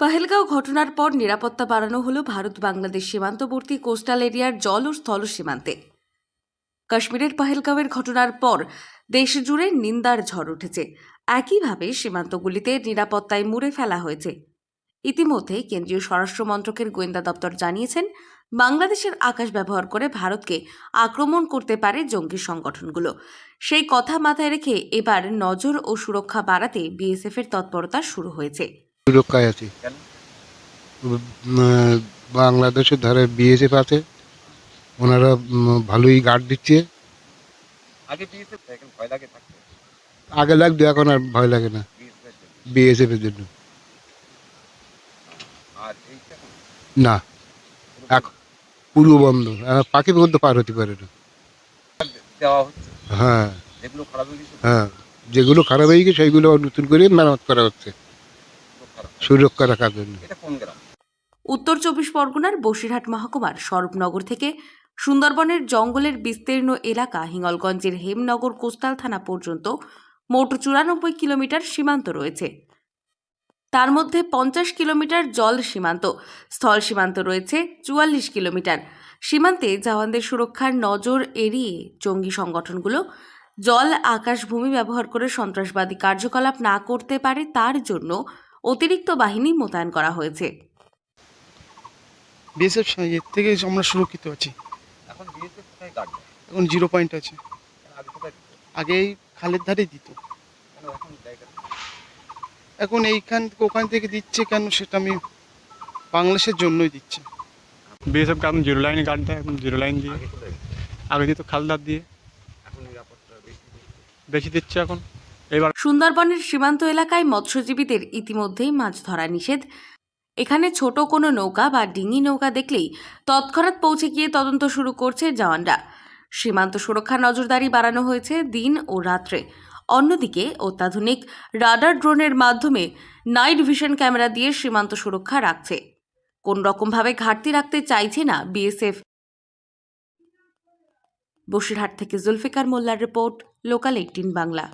পাহেলগাঁও ঘটনার পর নিরাপত্তা বাড়ানো হলো ভারত বাংলাদেশ সীমান্তবর্তী কোস্টাল এরিয়ার জল ও স্থল সীমান্তে। কাশ্মীরের পাহেলগাঁওয়ের ঘটনার পর দেশ জুড়ে নিন্দার ঝড় উঠেছে। একইভাবে সীমান্তগুলিতে নিরাপত্তায় মুড়ে ফেলা হয়েছে। ইতিমধ্যে কেন্দ্রীয় স্বরাষ্ট্র মন্ত্রকের গোয়েন্দা দপ্তর জানিয়েছেন, বাংলাদেশের আকাশ ব্যবহার করে ভারতকে আক্রমণ করতে পারে জঙ্গি সংগঠনগুলো। সেই কথা মাথায় রেখে এবার নজর ও সুরক্ষা বাড়াতে বিএসএফের তৎপরতা শুরু হয়েছে। সুরক্ষায় আছি। বাংলাদেশের ধারে বিএসএফ আছে। ওনারা ভালোই গার্ড দিচ্ছে। আগে লাগতো এখন আর ভয় লাগে না। বিএসএফ এর জন্য। না। এখন পুরো বন্ধ পাখি পর্যন্ত পার হতে পারে না। হ্যাঁ। যেগুলো খারাপ হয়ে গেছে? হ্যাঁ। যেগুলো খারাপ হয়ে গেছে সেইগুলো নতুন করে মেরামত করা হচ্ছে। সুরক্ষা রাখার জন্য। এটা কোন গ্রাম? উত্তর চব্বিশ পরগনার বসিরহাট মহকুমার স্বরূপনগর থেকে সুন্দরবনের জঙ্গলের বিস্তীর্ণ এলাকা হিঙ্গলগঞ্জের হেমনগর কোস্টাল থানা পর্যন্ত মোট চুরানব্বই কিলোমিটার সীমান্ত রয়েছে। তার মধ্যে পঞ্চাশ কিলোমিটার জল সীমান্ত স্থল সীমান্ত রয়েছে চুয়াল্লিশ কিলোমিটার। সীমান্তে জওয়ানদের সুরক্ষার নজর এড়িয়ে জঙ্গি সংগঠনগুলো জল আকাশ ভূমি ব্যবহার করে সন্ত্রাসবাদী কার্যকলাপ না করতে পারে তার জন্য অতিরিক্ত বাহিনী মোতায়েন করা হয়েছে। বিএসএফ এর থেকে আমরা সুরক্ষিত আছি। এখন বিএসএফ কোথায় গার্ড এখন জিরো পয়েন্ট আছে। আগে কোথায় দিত আগে এই খালের ধারেই দিত। কেন এখন জায়গা এখন এইখান ওখান থেকে দিচ্ছে কেন সেটা আমি বাংলাদেশের জন্যই দিচ্ছে। বিএসএফ এখন জিরো লাইনে গার্ড দেয় এখন জিরো লাইন দিয়ে। আগে কোথায় দিত? আগে দিত খালদার দিয়ে। এখন নিরাপত্তা বেশি বেশি দিচ্ছে এখন। এবার সুন্দরবনের সীমান্ত এলাকায় মৎস্যজীবীদের ইতিমধ্যেই মাছ ধরা নিষেধ। এখানে ছোট কোনো নৌকা বা ডিঙি নৌকা দেখলেই তৎক্ষণাৎ পৌঁছে গিয়ে তদন্ত শুরু করছে জওয়ানরা। সীমান্ত সুরক্ষা নজরদারি বাড়ানো হয়েছে দিন ও রাত্রে। অন্যদিকে অত্যাধুনিক রাডার ড্রোনের মাধ্যমে নাইট ভিশন ক্যামেরা দিয়ে সীমান্ত সুরক্ষা রাখছে। কোন রকমভাবে ঘাটতি রাখতে চাইছে না বিএসএফ। বসিরহাট থেকে জুলফিকার মোল্লার রিপোর্ট, লোকাল এইটিন বাংলা।